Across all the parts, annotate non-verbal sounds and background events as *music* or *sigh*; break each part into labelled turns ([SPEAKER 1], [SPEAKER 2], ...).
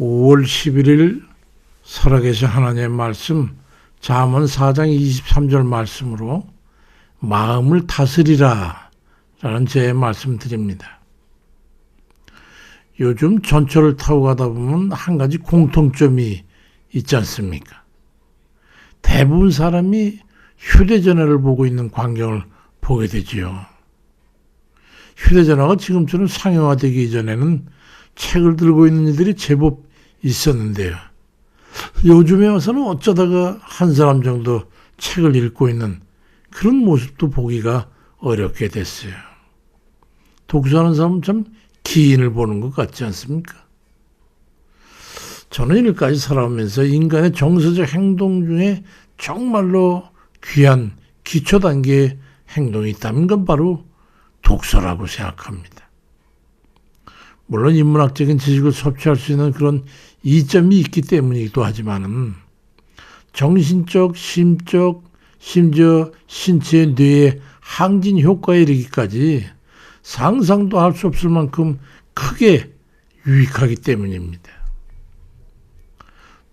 [SPEAKER 1] 5월 11일 살아계신 하나님의 말씀 잠언 4장 23절 말씀으로 마음을 다스리라 라는 제 말씀 드립니다. 요즘 전철을 타고 가다 보면 한 가지 공통점이 있지 않습니까? 대부분 사람이 휴대전화를 보고 있는 광경을 보게 되지요. 휴대전화가 지금처럼 상용화되기 이전에는 책을 들고 있는 이들이 제법 있었는데요. 요즘에 와서는 어쩌다가 한 사람 정도 책을 읽고 있는 그런 모습도 보기가 어렵게 됐어요. 독서하는 사람은 참 기인을 보는 것 같지 않습니까? 저는 이를까지 살아오면서 인간의 정서적 행동 중에 정말로 귀한 기초 단계의 행동이 있다면 건 바로 독서라고 생각합니다. 물론 인문학적인 지식을 섭취할 수 있는 그런 이점이 있기 때문이기도 하지만은 정신적, 심적, 심지어 신체의 뇌의 항진 효과에 이르기까지 상상도 할 수 없을 만큼 크게 유익하기 때문입니다.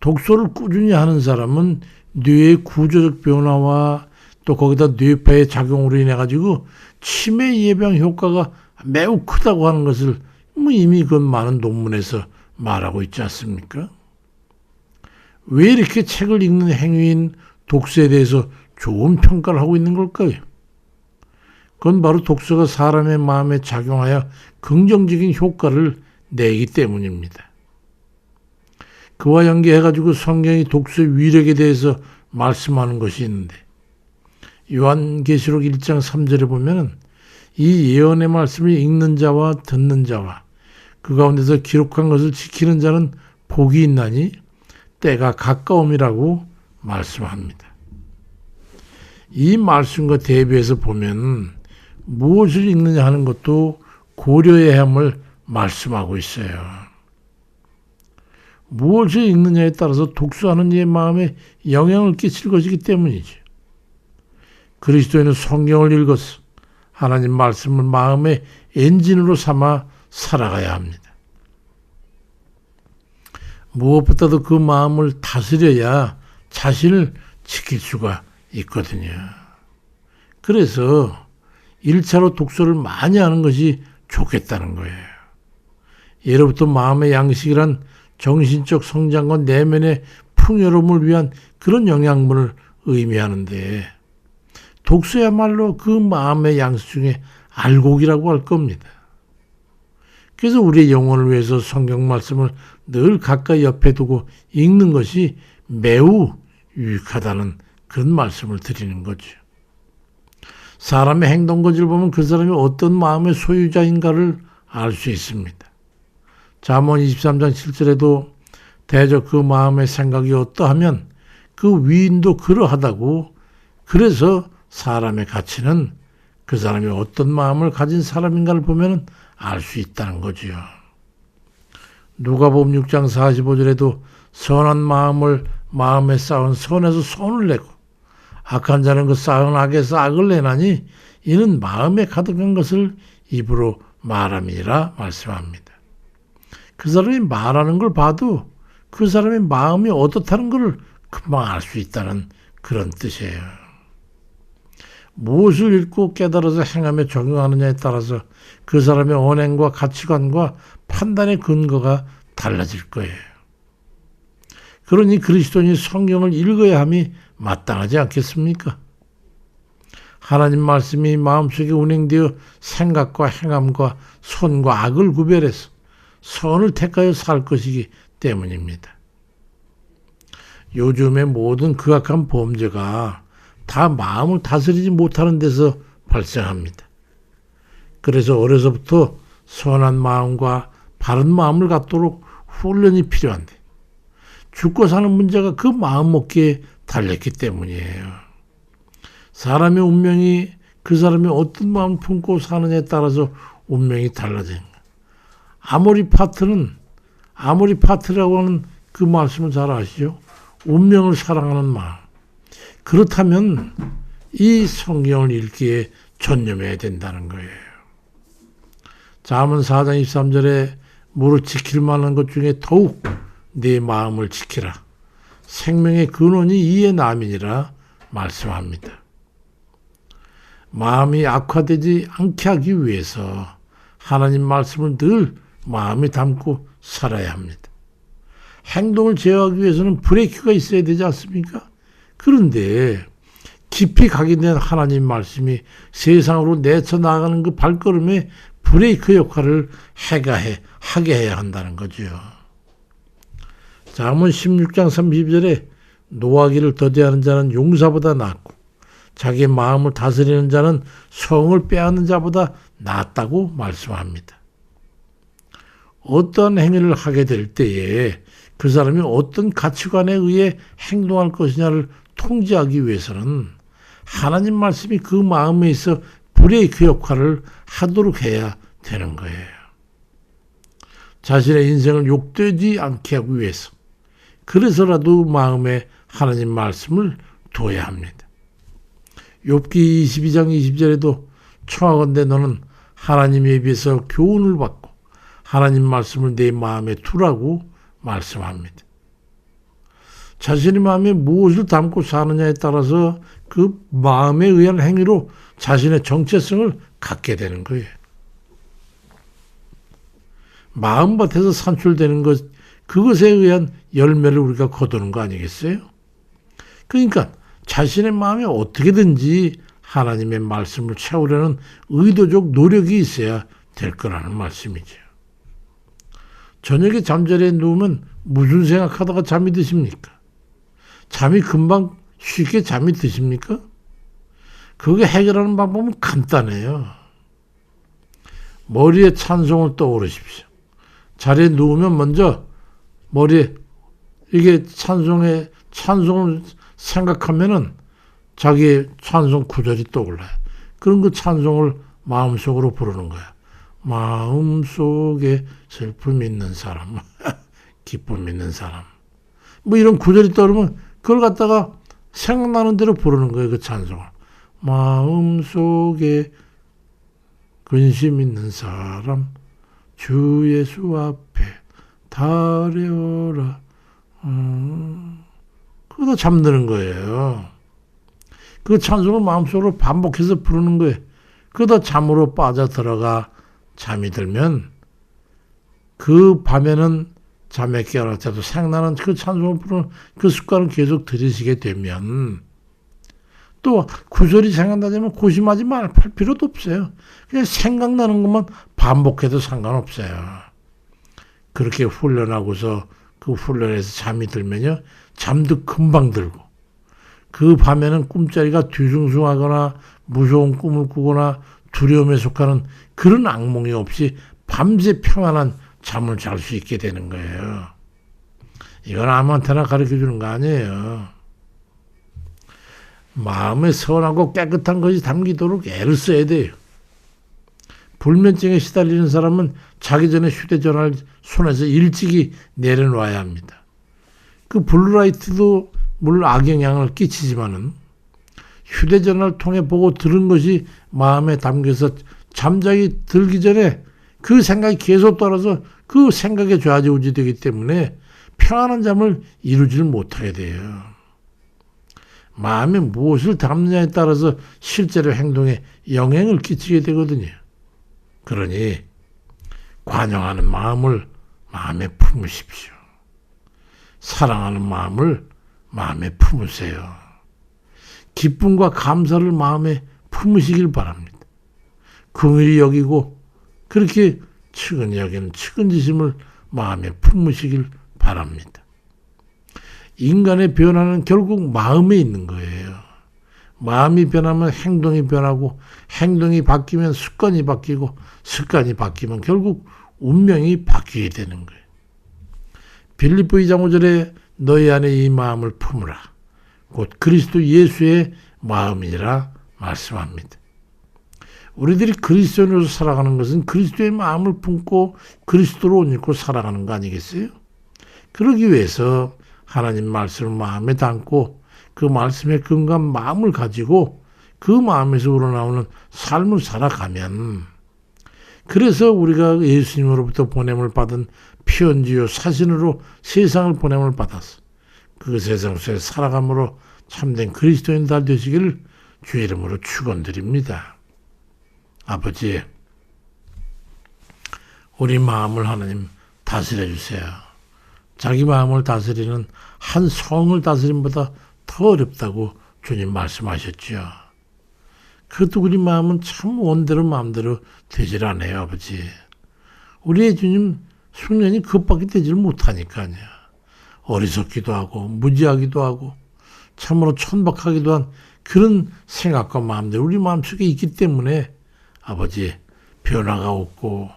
[SPEAKER 1] 독서를 꾸준히 하는 사람은 뇌의 구조적 변화와 또 거기다 뇌파의 작용으로 인해 가지고 치매 예방 효과가 매우 크다고 하는 것을 뭐 이미 그 많은 논문에서 말하고 있지 않습니까? 왜 이렇게 책을 읽는 행위인 독서에 대해서 좋은 평가를 하고 있는 걸까요? 그건 바로 독서가 사람의 마음에 작용하여 긍정적인 효과를 내기 때문입니다. 그와 연계해가지고 성경이 독서 위력에 대해서 말씀하는 것이 있는데, 요한계시록 1장 3절에 보면은 이 예언의 말씀을 읽는 자와 듣는 자와 그 가운데서 기록한 것을 지키는 자는 복이 있나니 때가 가까움이라고 말씀합니다. 이 말씀과 대비해서 보면 무엇을 읽느냐 하는 것도 고려해야 함을 말씀하고 있어요. 무엇을 읽느냐에 따라서 독서하는 이의 마음에 영향을 끼칠 것이기 때문이죠. 그리스도인은 성경을 읽어서 하나님 말씀을 마음의 엔진으로 삼아 살아가야 합니다. 무엇보다도 그 마음을 다스려야 자신을 지킬 수가 있거든요. 그래서 1차로 독서를 많이 하는 것이 좋겠다는 거예요. 예로부터 마음의 양식이란 정신적 성장과 내면의 풍요로움을 위한 그런 영양분을 의미하는데 독서야말로 그 마음의 양식 중에 알곡이라고 할 겁니다. 그래서 우리의 영혼을 위해서 성경 말씀을 늘 가까이 옆에 두고 읽는 것이 매우 유익하다는 그런 말씀을 드리는 거죠. 사람의 행동 거지를 보면 그 사람이 어떤 마음의 소유자인가를 알 수 있습니다. 잠언 23장 7절에도 대적 그 마음의 생각이 어떠하면 그 위인도 그러하다고 그래서 사람의 가치는 그 사람이 어떤 마음을 가진 사람인가를 보면 알 수 있다는 거지요. 누가복음 6장 45절에도 선한 마음을 마음에 쌓은 손에서 손을 내고 악한 자는 그 쌓은 악에서 악을 내나니 이는 마음에 가득한 것을 입으로 말함이라 말씀합니다. 그 사람이 말하는 걸 봐도 그 사람의 마음이 어떻다는 것을 금방 알 수 있다는 그런 뜻이에요. 무엇을 읽고 깨달아서 행하며 적용하느냐에 따라서 그 사람의 언행과 가치관과 판단의 근거가 달라질 거예요. 그러니 그리스도인이 성경을 읽어야 함이 마땅하지 않겠습니까? 하나님 말씀이 마음속에 운행되어 생각과 행함과 선과 악을 구별해서 선을 택하여 살 것이기 때문입니다. 요즘의 모든 극악한 범죄가 다 마음을 다스리지 못하는 데서 발생합니다. 그래서 어려서부터 선한 마음과 바른 마음을 갖도록 훈련이 필요한데 죽고 사는 문제가 그 마음 먹기에 달렸기 때문이에요. 사람의 운명이 그 사람이 어떤 마음 품고 사느냐에 따라서 운명이 달라진 거. 아모리 파트는 아모리 파트라고 하는 그 말씀을 잘 아시죠? 운명을 사랑하는 마음. 그렇다면 이 성경을 읽기에 전념해야 된다는 거예요. 잠언 4장 23절에 무릇 지킬 만한 것 중에 더욱 네 마음을 지키라. 생명의 근원이 이에 남이니라 말씀합니다. 마음이 악화되지 않게 하기 위해서 하나님 말씀을 늘 마음에 담고 살아야 합니다. 행동을 제어하기 위해서는 브레이크가 있어야 되지 않습니까? 그런데 깊이 각인된 하나님 말씀이 세상으로 내쳐 나가는 그 발걸음에 브레이크 역할을 해가 해, 하게 해야 한다는 거죠. 잠언 16장 32절에 노하기를 더디하는 자는 용사보다 낫고 자기 마음을 다스리는 자는 성을 빼앗는 자보다 낫다고 말씀합니다. 어떤 행위를 하게 될 때에 그 사람이 어떤 가치관에 의해 행동할 것이냐를 통제하기 위해서는 하나님 말씀이 그 마음에 있어 브레이크 역할을 하도록 해야 되는 거예요. 자신의 인생을 욕되지 않게 하기 위해서 그래서라도 마음에 하나님 말씀을 둬야 합니다. 욥기 22장 20절에도 청하건대 너는 하나님에 비해서 교훈을 받고 하나님 말씀을 내 마음에 두라고 말씀합니다. 자신의 마음에 무엇을 담고 사느냐에 따라서 그 마음에 의한 행위로 자신의 정체성을 갖게 되는 거예요. 마음밭에서 산출되는 것, 그것에 의한 열매를 우리가 거두는 거 아니겠어요? 그러니까 자신의 마음에 어떻게든지 하나님의 말씀을 채우려는 의도적 노력이 있어야 될 거라는 말씀이죠. 저녁에 잠자리에 누우면 무슨 생각하다가 잠이 드십니까? 잠이 금방 쉽게 잠이 드십니까? 그게 해결하는 방법은 간단해요. 머리에 찬송을 떠오르십시오. 자리에 누우면 먼저 머리에 이게 찬송에 찬송을 생각하면은 자기의 찬송 구절이 떠올라요. 그런 그 찬송을 마음속으로 부르는 거야. 마음속에 슬픔 있는 사람, *laughs* 기쁨 있는 사람. 뭐 이런 구절이 떠오르면 그걸 갖다가 생각나는 대로 부르는 거예요. 그 찬송을. 마음속에 근심 있는 사람 주 예수 앞에 다려라. 음, 그러다 잠드는 거예요. 그 찬송을 마음속으로 반복해서 부르는 거예요. 그러다 잠으로 빠져 들어가 잠이 들면 그 밤에는 깨어날 때도 생각나는 그 찬송을 부르는 그 습관을 계속 들이시게 되면 또 구절이 생각나자면 고심하지 말 필요도 없어요. 그냥 생각나는 것만 반복해도 상관없어요. 그렇게 훈련하고서 그 훈련에서 잠이 들면요. 잠도 금방 들고 그 밤에는 꿈자리가 뒤숭숭하거나 무서운 꿈을 꾸거나 두려움에 속하는 그런 악몽이 없이 밤새 평안한 잠을 잘 수 있게 되는 거예요. 이건 아무한테나 가르쳐 주는 거 아니에요. 마음에 선하고 깨끗한 것이 담기도록 애를 써야 돼요. 불면증에 시달리는 사람은 자기 전에 휴대전화를 손에서 일찍이 내려놔야 합니다. 그 블루라이트도 물론 악영향을 끼치지만은 휴대전화를 통해 보고 들은 것이 마음에 담겨서 잠자기 들기 전에 그 생각이 계속 따라서 그 생각에 좌지우지 되기 때문에 평안한 잠을 이루지를 못하게 돼요. 마음에 무엇을 담느냐에 따라서 실제로 행동에 영향을 끼치게 되거든요. 그러니 관용하는 마음을 마음에 품으십시오. 사랑하는 마음을 마음에 품으세요. 기쁨과 감사를 마음에 품으시길 바랍니다. 긍휼히 여기고 그렇게 측은히 여기는 측은지심을 마음에 품으시길 바랍니다. 인간의 변화는 결국 마음에 있는 거예요. 마음이 변하면 행동이 변하고 행동이 바뀌면 습관이 바뀌고 습관이 바뀌면 결국 운명이 바뀌게 되는 거예요. 빌립보 2장 5절에 너희 안에 이 마음을 품으라. 곧 그리스도 예수의 마음이라 말씀합니다. 우리들이 그리스도인으로 살아가는 것은 그리스도의 마음을 품고 그리스도로 옷 입고 살아가는 거 아니겠어요? 그러기 위해서 하나님 말씀을 마음에 담고 그 말씀의 근간 마음을 가지고 그 마음에서 우러나오는 삶을 살아가면 그래서 우리가 예수님으로부터 보냄을 받은 피언지요 사신으로 세상을 보냄을 받았어. 그 세상 속에 살아감으로 참된 그리스도인 다 되시기를 주 이름으로 축원드립니다. 아버지, 우리 마음을 하나님 다스려 주세요. 자기 마음을 다스리는 한 성을 다스림보다 더 어렵다고 주님 말씀하셨지요. 그것도 우리 마음은 참 원대로 마음대로 되질 않아요, 아버지. 우리의 주님 숙련이 그것밖에 되질 못하니까요. 어리석기도 하고 무지하기도 하고 참으로 천박하기도 한 그런 생각과 마음들 우리 마음속에 있기 때문에 아버지 변화가 없고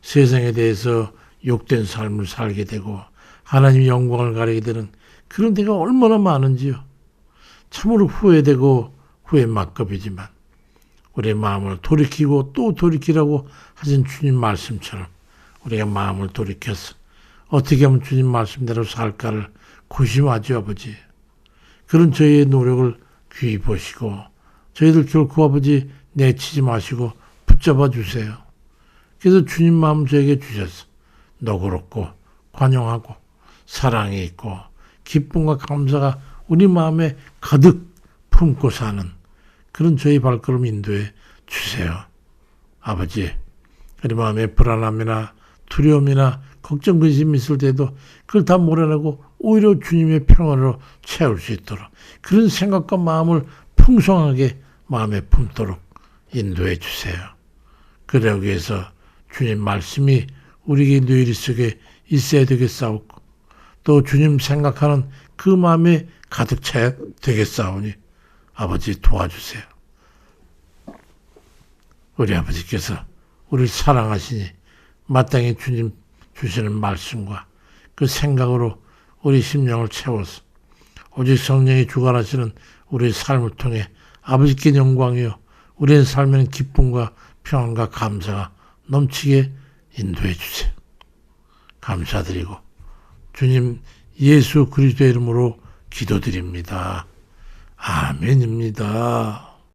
[SPEAKER 1] 세상에 대해서 욕된 삶을 살게 되고 하나님의 영광을 가리게 되는 그런 데가 얼마나 많은지요. 참으로 후회되고 후회 막급이지만 우리의 마음을 돌이키고 또 돌이키라고 하신 주님 말씀처럼 우리가 마음을 돌이켜서 어떻게 하면 주님 말씀대로 살까를 고심하죠 아버지. 그런 저희의 노력을 귀히 보시고 저희들 결코 아버지 내치지 마시고 붙잡아 주세요. 그래서 주님 마음 저에게 주셔서 너그럽고 관용하고 사랑이 있고 기쁨과 감사가 우리 마음에 가득 품고 사는 그런 저희 발걸음 인도해 주세요. 아버지, 우리 마음에 불안함이나 두려움이나 걱정, 근심이 있을 때도 그걸 다 몰아내고 오히려 주님의 평안으로 채울 수 있도록 그런 생각과 마음을 풍성하게 마음에 품도록 인도해 주세요. 그러기 위해서 주님 말씀이 우리에게 뇌리 속에 있어야 되겠사옵고 또 주님 생각하는 그 마음에 가득 차야 되겠사오니 아버지 도와주세요. 우리 아버지께서 우리를 사랑하시니 마땅히 주님 주시는 말씀과 그 생각으로 우리 심령을 채워서 오직 성령이 주관하시는 우리의 삶을 통해 아버지께 영광이요 우리의 삶에는 기쁨과 평안과 감사가 넘치게 인도해 주세요. 감사드리고 주님 예수 그리스도의 이름으로 기도드립니다. 아멘입니다.